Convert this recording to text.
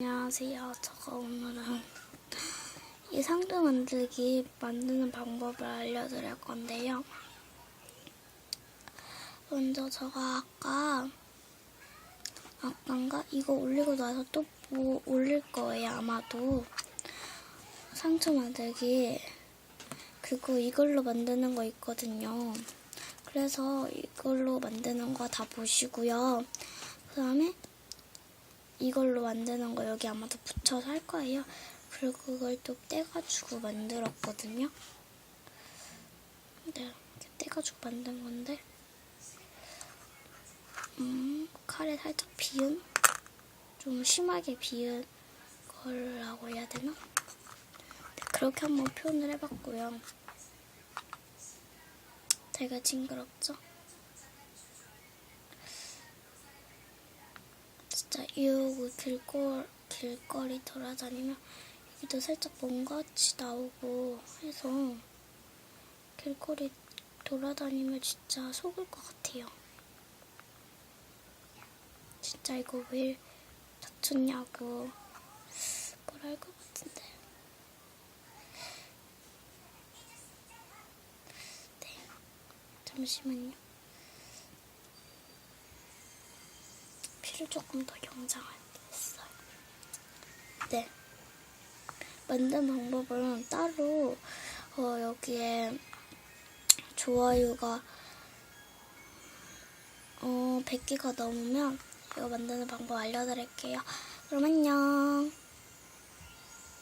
안녕하세요. 제가 오늘은 이 상자 만들기 만드는 방법을 알려드릴 건데요. 먼저 제가 아까 아까인가 이거 올리고 나서 또 뭐 올릴 거예요. 아마도 상처 만들기 그거 이걸로 만드는 거 있거든요. 그래서 이걸로 만드는 거 다 보시고요. 그 다음에 이걸로 만드는 거 여기 아마도 붙여서 할 거예요. 그리고 그걸 또 떼가지고 만들었거든요. 네, 이렇게 떼가지고 만든 건데, 음, 칼에 살짝 비은? 좀 심하게 비은 거라고 해야 되나? 네, 그렇게 한번 표현을 해봤고요. 되게 징그럽죠? 진짜 이러고 길거, 길거리 돌아다니면 여기도 살짝 뭔가같이 나오고 해서 길거리 돌아다니면 진짜 속을 것 같아요. 진짜 이거 왜 다쳤냐고 뭐라 할 것 같은데. 네, 잠시만요. 피를 조금 더 경장했어요. 네. 만든 방법은 따로 어, 여기에 좋아요가 어, 100개가 넘으면 이거 만드는 방법 알려드릴게요. 그럼 안녕.